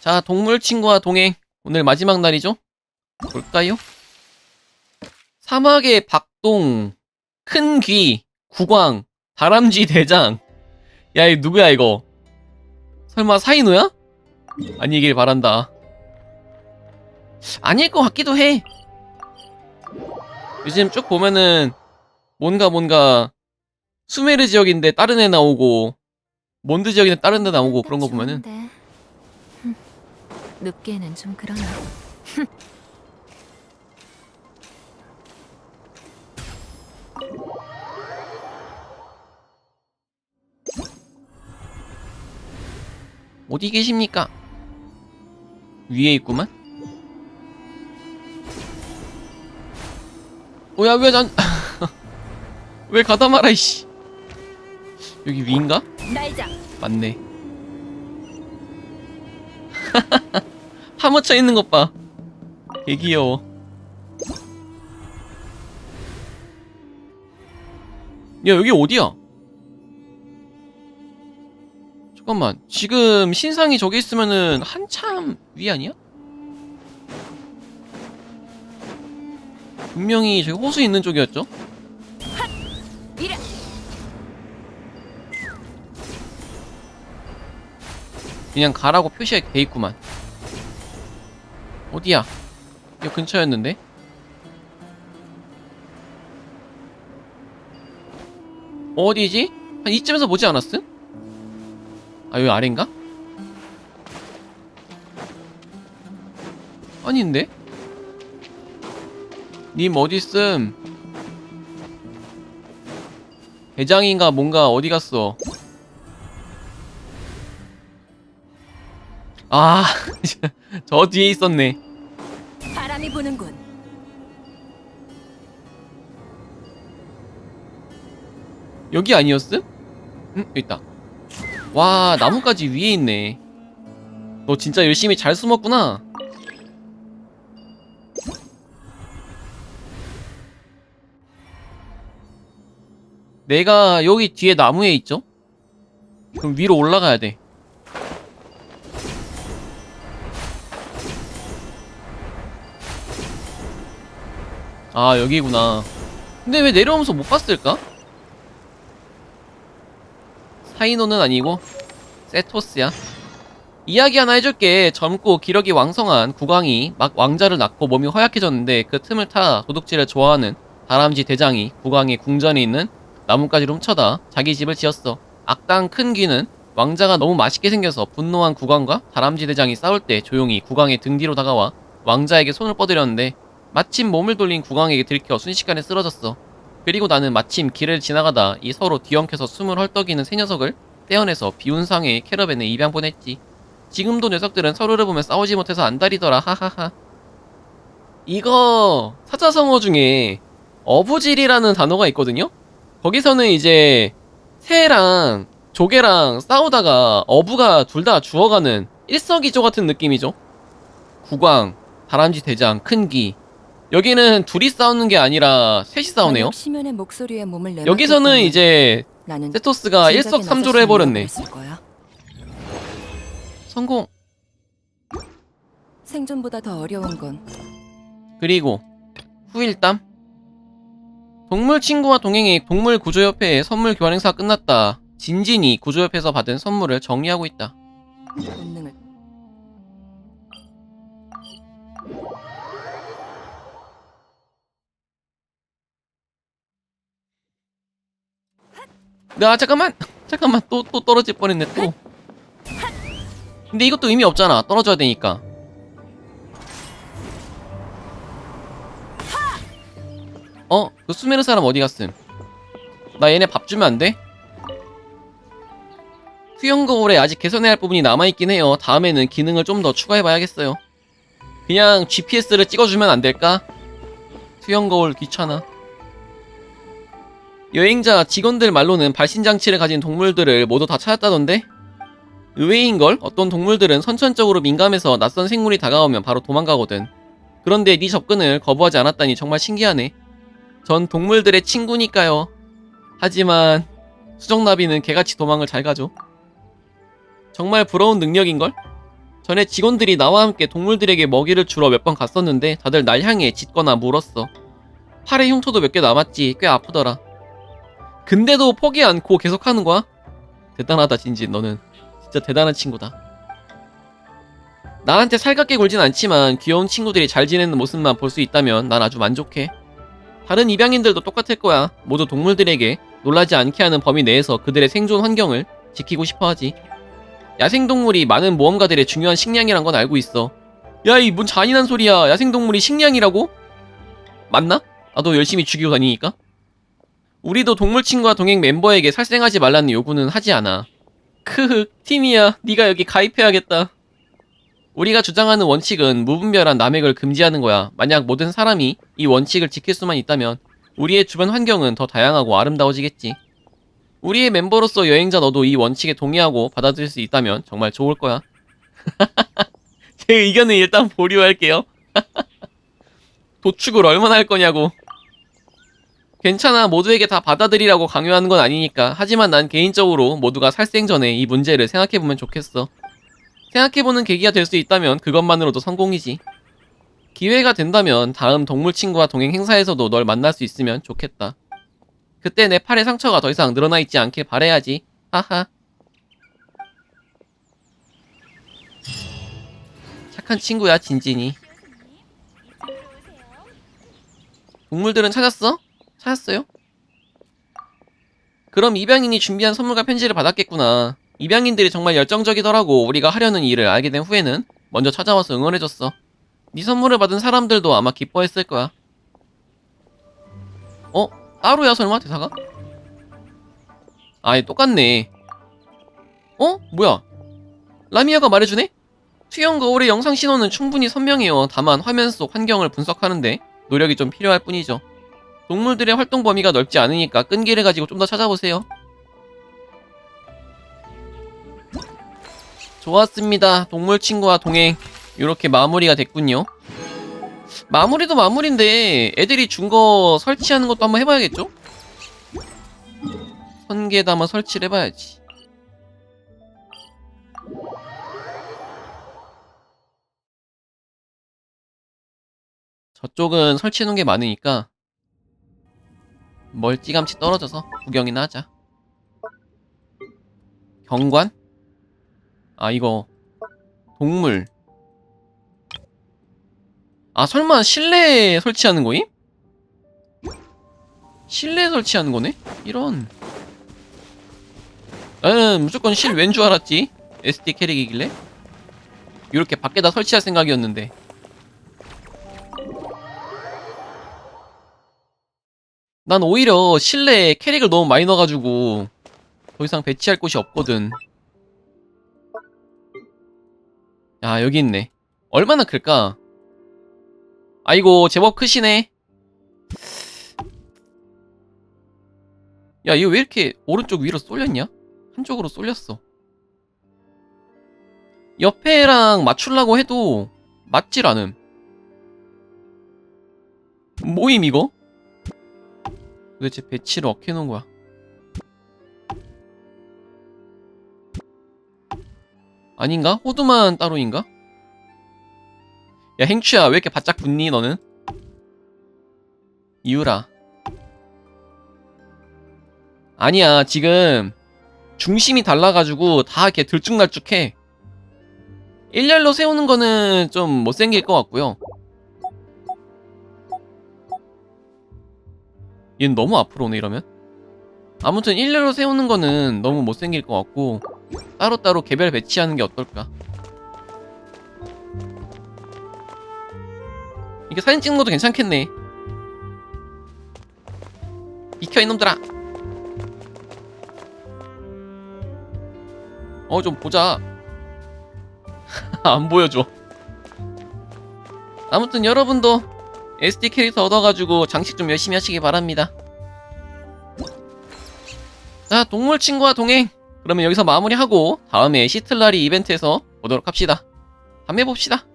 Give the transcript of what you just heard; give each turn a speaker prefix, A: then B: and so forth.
A: 자, 동물 친구와 동행. 오늘 마지막 날이죠? 볼까요? 사막의 박동, 큰 귀, 국왕, 다람쥐 대장. 야, 이 누구야, 이거? 설마 사이노야? 아니길 바란다. 아닐 것 같기도 해. 요즘 쭉 보면은, 뭔가 뭔가, 수메르 지역인데 다른 애 나오고, 몬드 지역인데 다른 애 나오고, 그런 거 보면은,
B: 눕기에는 좀 그러나.
A: 어디 계십니까? 위에 있구만? 뭐야, 왜 난, 왜 가다 말아, 이씨. 여기 위인가?
B: 날자.
A: 맞네. 파묻혀 있는 것 봐. 개 귀여워. 야, 여기 어디야? 잠깐만. 지금 신상이 저기 있으면은 한참 위 아니야? 분명히 저기 호수 있는 쪽이었죠? 그냥 가라고 표시가 돼 있구만. 어디야? 이 근처였는데? 어디지? 한 이쯤에서 보지 않았음? 아 여기 아래인가? 아닌데? 님 어디있음? 대장인가 뭔가 어디 갔어? 아, 저 뒤에 있었네.
B: 바람이 부는군.
A: 여기 아니었음? 응, 여기 있다. 와, 나뭇가지 위에 있네. 너 진짜 열심히 잘 숨었구나. 내가 여기 뒤에 나무에 있죠? 그럼 위로 올라가야 돼. 아, 여기구나. 근데 왜 내려오면서 못 봤을까? 사이노는 아니고 세토스야. 이야기 하나 해줄게. 젊고 기력이 왕성한 국왕이 막 왕자를 낳고 몸이 허약해졌는데 그 틈을 타 도둑질을 좋아하는 다람쥐 대장이 국왕의 궁전에 있는 나뭇가지를 훔쳐다 자기 집을 지었어. 악당 큰 귀는 왕자가 너무 맛있게 생겨서 분노한 국왕과 다람쥐 대장이 싸울 때 조용히 국왕의 등 뒤로 다가와 왕자에게 손을 뻗으려는데 마침 몸을 돌린 국왕에게 들켜 순식간에 쓰러졌어. 그리고 나는 마침 길을 지나가다 이 서로 뒤엉켜서 숨을 헐떡이는 세 녀석을 떼어내서 비운 상해의 캐러밴에 입양 보냈지. 지금도 녀석들은 서로를 보며 싸우지 못해서 안달이더라. 하하하. 이거 사자성어 중에 어부질이라는 단어가 있거든요. 거기서는 이제 새랑 조개랑 싸우다가 어부가 둘 다 죽어가는 일석이조 같은 느낌이죠. 국왕, 다람쥐 대장, 큰기. 여기는 둘이 싸우는 게 아니라 셋이 싸우네요.
B: 시면의 목소리에 몸을 내.
A: 여기서는 이제
B: 나는
A: 세토스가 일석삼조로 해버렸네.
B: 거야.
A: 성공.
B: 생존보다 더 어려운 건
A: 그리고 후일담. 동물 친구와 동행이 동물 구조협회에 선물 교환 행사가 끝났다. 진진이 구조협회에서 받은 선물을 정리하고 있다.
B: 본능
A: 을야 잠깐만 잠깐만 또 또 떨어질 뻔했네 또. 근데 이것도 의미 없잖아. 떨어져야 되니까. 어? 그 수메르 사람 어디 갔음? 나 얘네 밥 주면 안 돼? 수영 거울에 아직 개선해야 할 부분이 남아있긴 해요. 다음에는 기능을 좀 더 추가해봐야겠어요. 그냥 GPS를 찍어주면 안 될까? 수영 거울 귀찮아. 여행자 직원들 말로는 발신장치를 가진 동물들을 모두 다 찾았다던데? 의외인걸? 어떤 동물들은 선천적으로 민감해서 낯선 생물이 다가오면 바로 도망가거든. 그런데 네 접근을 거부하지 않았다니 정말 신기하네. 전 동물들의 친구니까요. 하지만 수정나비는 개같이 도망을 잘 가죠. 정말 부러운 능력인걸? 전에 직원들이 나와 함께 동물들에게 먹이를 주러 몇 번 갔었는데 다들 날 향해 짖거나 물었어. 팔에 흉터도 몇 개 남았지. 꽤 아프더라. 근데도 포기 않고 계속 하는 거야? 대단하다, 진진. 너는. 진짜 대단한 친구다. 나한테 살갑게 굴진 않지만 귀여운 친구들이 잘 지내는 모습만 볼 수 있다면 난 아주 만족해. 다른 입양인들도 똑같을 거야. 모두 동물들에게 놀라지 않게 하는 범위 내에서 그들의 생존 환경을 지키고 싶어 하지. 야생동물이 많은 모험가들의 중요한 식량이란 건 알고 있어. 야, 이 뭔 잔인한 소리야. 야생동물이 식량이라고? 맞나? 나도 열심히 죽이고 다니니까. 우리도 동물 친구와 동행 멤버에게 살생하지 말라는 요구는 하지 않아. 크흑, 팀이야. 네가 여기 가입해야겠다. 우리가 주장하는 원칙은 무분별한 남획을 금지하는 거야. 만약 모든 사람이 이 원칙을 지킬 수만 있다면 우리의 주변 환경은 더 다양하고 아름다워지겠지. 우리의 멤버로서 여행자 너도 이 원칙에 동의하고 받아들일 수 있다면 정말 좋을 거야. 제 의견은 일단 보류할게요. 도축을 얼마나 할 거냐고. 괜찮아, 모두에게 다 받아들이라고 강요하는 건 아니니까. 하지만 난 개인적으로 모두가 살생 전에 이 문제를 생각해보면 좋겠어. 생각해보는 계기가 될 수 있다면 그것만으로도 성공이지. 기회가 된다면 다음 동물 친구와 동행 행사에서도 널 만날 수 있으면 좋겠다. 그때 내 팔에 상처가 더 이상 늘어나 있지 않길 바래야지. 하하. 착한 친구야, 진진이. 동물들은 찾았어? 찾았어요? 그럼 입양인이 준비한 선물과 편지를 받았겠구나. 입양인들이 정말 열정적이더라고. 우리가 하려는 일을 알게 된 후에는 먼저 찾아와서 응원해줬어. 네 선물을 받은 사람들도 아마 기뻐했을 거야. 어? 따로야 설마 대사가? 아예 똑같네. 어? 뭐야? 라미아가 말해주네? 투영 거울의 영상 신호는 충분히 선명해요. 다만 화면 속 환경을 분석하는데 노력이 좀 필요할 뿐이죠. 동물들의 활동 범위가 넓지 않으니까 끈기를 가지고 좀 더 찾아보세요. 좋았습니다. 동물 친구와 동행 이렇게 마무리가 됐군요. 마무리도 마무리인데 애들이 준 거 설치하는 것도 한번 해봐야겠죠? 선계에다 한번 설치를 해봐야지. 저쪽은 설치해놓은 게 많으니까 멀찌감치 떨어져서 구경이나 하자. 경관? 아 이거 동물 아 설마 실내에 설치하는 거임? 실내에 설치하는 거네? 이런 나는 무조건 실외인 줄 알았지 SD 캐릭이길래 이렇게 밖에다 설치할 생각이었는데 난 오히려 실내에 캐릭을 너무 많이 넣어가지고 더 이상 배치할 곳이 없거든. 야 여기 있네. 얼마나 클까? 아이고 제법 크시네. 야 이거 왜 이렇게 오른쪽 위로 쏠렸냐? 한쪽으로 쏠렸어. 옆에랑 맞추려고 해도 맞질 않음. 뭐임 이거? 도대체 배치를 어떻게 놓은 거야 아닌가? 호두만 따로인가? 야 행추야 왜 이렇게 바짝 붙니 너는? 이유라 아니야 지금 중심이 달라가지고 다 이렇게 들쭉날쭉해 일렬로 세우는 거는 좀 못생길 것 같고요 얘는 너무 앞으로 오네 이러면 아무튼 일렬로 세우는 거는 너무 못생길 것 같고 따로따로 개별 배치하는 게 어떨까? 이게 사진 찍는 것도 괜찮겠네. 비켜 이놈들아. 어 좀 보자. 안 보여줘. 아무튼 여러분도 SD 캐릭터 얻어가지고 장식 좀 열심히 하시기 바랍니다. 자 동물 친구와 동행. 그러면 여기서 마무리하고 다음에 시틀라리 이벤트에서 보도록 합시다. 다음에 봅시다.